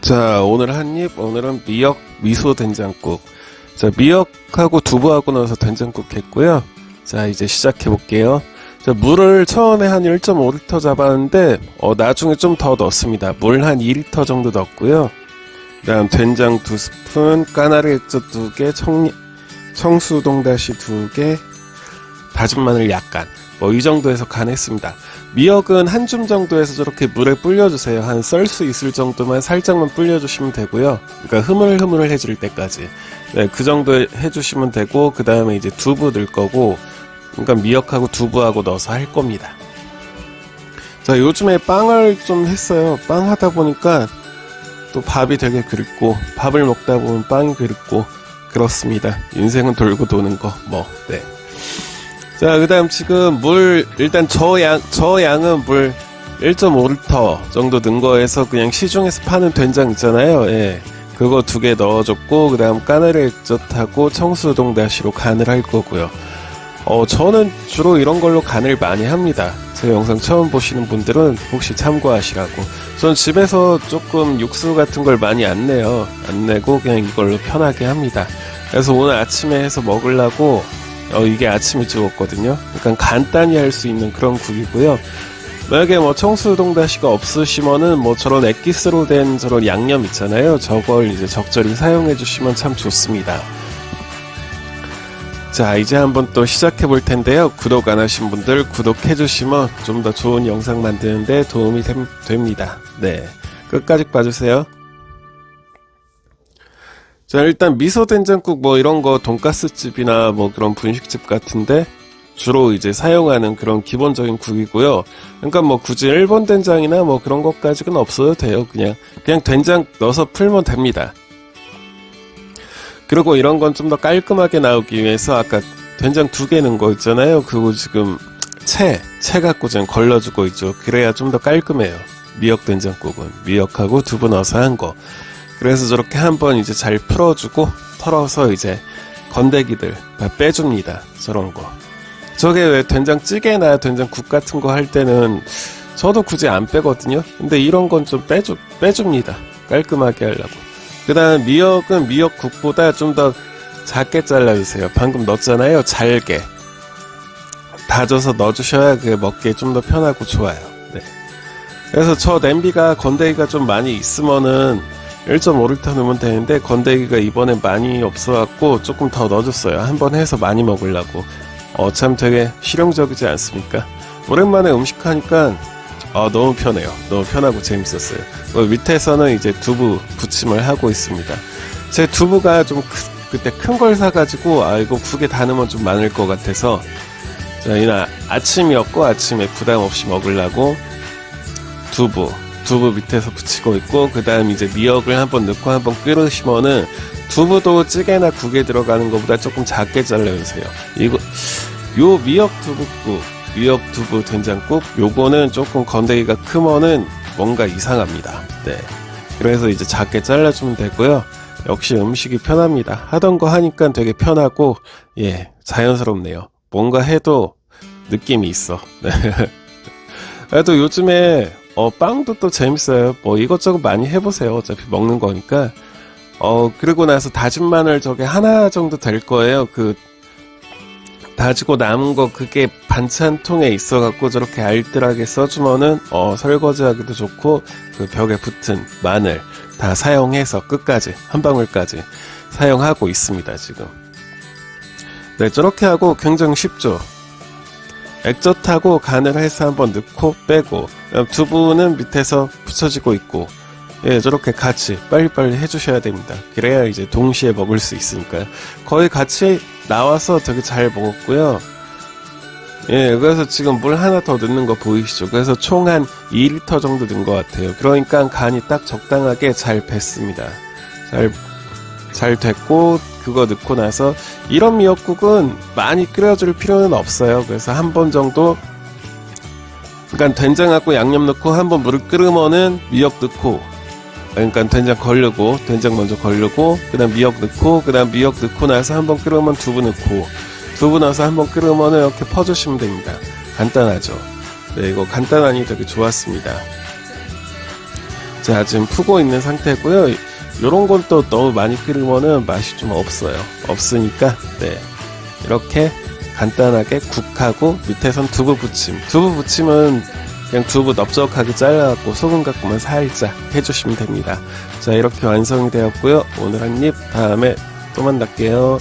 자, 오늘 한 입, 오늘은 미역 미소 된장국. 자, 미역하고 두부하고 넣어서 된장국 했고요. 자, 이제 시작해 볼게요. 자, 물을 처음에 한 1.5리터 잡았는데, 어, 나중에 좀 더 넣습니다. 물 한 2리터 정도 넣었고요. 그 다음 된장 두 스푼, 까나리 액젓 두 개, 청, 청수동 다시 두 개, 다진 마늘 약간. 뭐 이 정도에서 간했습니다. 미역은 한 줌 정도에서 저렇게 물에 불려주세요. 한 썰 수 있을 정도만 살짝만 불려주시면 되고요. 그러니까 흐물흐물해질 때까지. 네, 그 정도 해주시면 되고 그 다음에 이제 두부 넣을 거고, 그러니까 미역하고 두부하고 넣어서 할 겁니다. 자, 요즘에 빵을 좀 했어요. 빵 하다 보니까 또 밥이 되게 그립고 밥을 먹다 보면 빵이 그립고 그렇습니다. 인생은 돌고 도는 거. 뭐, 네. 자, 그 다음 지금 물, 일단 저 양, 저 양은 물 1.5리터 정도 넣은 거에서 그냥 시중에서 파는 된장 있잖아요. 예. 그거 두 개 넣어줬고, 그 다음 까나리 액젓하고 청수동 다시로 간을 할 거고요. 어, 저는 주로 이런 걸로 간을 많이 합니다. 제 영상 처음 보시는 분들은 혹시 참고하시라고. 전 집에서 조금 육수 같은 걸 많이 안 내요. 안 내고 그냥 이걸로 편하게 합니다. 그래서 오늘 아침에 해서 먹으려고 어, 이게 아침에 찍었거든요. 그러니까 간단히 할 수 있는 그런 국이고요. 만약에 뭐 청수동 다시가 없으시면은 뭐 저런 엑기스로 된 저런 양념 있잖아요. 저걸 이제 적절히 사용해 주시면 참 좋습니다. 자, 이제 한번 또 시작해 볼 텐데요. 구독 안 하신 분들 구독해 주시면 좀 더 좋은 영상 만드는데 도움이 됨- 됩니다. 네. 끝까지 봐주세요. 자, 일단 미소 된장국 뭐 이런 거 돈가스 집이나 뭐 그런 분식집 같은데 주로 이제 사용하는 그런 기본적인 국이고요. 그러니까 뭐 굳이 일본 된장이나 뭐 그런 것까지는 없어도 돼요. 그냥 그냥 된장 넣어서 풀면 됩니다. 그리고 이런 건 좀 더 깔끔하게 나오기 위해서 아까 된장 두 개 넣은 거 있잖아요. 그거 지금 채, 채 갖고 지금 걸러주고 있죠. 그래야 좀 더 깔끔해요. 미역 된장국은 미역하고 두부 넣어서 한 거. 그래서 저렇게 한번 이제 잘 풀어주고 털어서 이제 건더기들 다 빼줍니다. 저런 거. 저게 왜 된장찌개나 된장국 같은 거 할 때는 저도 굳이 안 빼거든요. 근데 이런 건 좀 빼주, 빼줍니다. 깔끔하게 하려고. 그 다음 미역은 미역국보다 좀 더 작게 잘라주세요. 방금 넣었잖아요. 잘게. 다져서 넣어주셔야 그 먹기에 좀 더 편하고 좋아요. 네. 그래서 저 냄비가 건더기가 좀 많이 있으면은 1.5리터 넣으면 되는데 건더기가 이번에 많이 없어갖고 조금 더 넣어줬어요. 한 번 해서 많이 먹으려고. 어, 참 되게 실용적이지 않습니까? 오랜만에 음식하니까 어, 너무 편해요. 너무 편하고 재밌었어요. 어, 밑에서는 이제 두부 부침을 하고 있습니다. 제 두부가 좀 크- 그때 큰 걸 사가지고 아 이거 국에 다 넣으면 좀 많을 것 같아서 자 이날 아침이었고 아침에 부담 없이 먹으려고 두부 두부 밑에서 붙이고 있고 그 다음 이제 미역을 한번 넣고 한번 끓으시면은 두부도 찌개나 국에 들어가는 것보다 조금 작게 잘라주세요. 이거 요 미역 두부국 미역 두부 된장국 요거는 조금 건더기가 크면은 뭔가 이상합니다. 네. 그래서 이제 작게 잘라주면 되고요. 역시 음식이 편합니다. 하던 거 하니까 되게 편하고 예 자연스럽네요. 뭔가 해도 느낌이 있어. 네. 그래도 요즘에 어, 빵도 또 재밌어요. 뭐 이것저것 많이 해보세요. 어차피 먹는 거니까. 어, 그리고 나서 다진 마늘 저게 하나 정도 될 거예요. 그, 다지고 남은 거 그게 반찬통에 있어갖고 저렇게 알뜰하게 써주면은, 어, 설거지하기도 좋고, 그 벽에 붙은 마늘 다 사용해서 끝까지, 한 방울까지 사용하고 있습니다, 지금. 네, 저렇게 하고 굉장히 쉽죠. 액젓하고 간을 해서 한번 넣고 빼고 두부는 밑에서 붙여지고 있고 예 저렇게 같이 빨리빨리 해주셔야 됩니다. 그래야 이제 동시에 먹을 수 있으니까요 거의 같이 나와서 되게 잘 먹었고요. 예 그래서 지금 물 하나 더 넣는 거 보이시죠? 그래서 총 한 2리터 정도 넣은 것 같아요. 그러니까 간이 딱 적당하게 잘 뱄습니다. 잘 잘 됐고 그거 넣고 나서 이런 미역국은 많이 끓여줄 필요는 없어요. 그래서 한 번 정도 그러니까 된장하고 양념 넣고 한 번 물을 끓으면은 미역 넣고 그러니까 된장 걸르고 된장 먼저 걸르고 그다음 미역 넣고 그다음 미역 넣고 나서 한 번 끓으면 두부 넣고 두부 넣어서 한 번 끓으면은 이렇게 퍼주시면 됩니다. 간단하죠. 네 이거 간단하니 되게 좋았습니다. 자 자, 지금 푸고 있는 상태고요. 요런 건또 너무 많이 끓이면은 맛이 좀 없어요. 없으니까, 네. 이렇게 간단하게 국하고 밑에선 두부 부침. 두부 부침은 그냥 두부 넓적하게 잘라갖고 소금 갖고만 살짝 해주시면 됩니다. 자, 이렇게 완성이 되었고요. 오늘 한 입, 다음에 또 만날게요.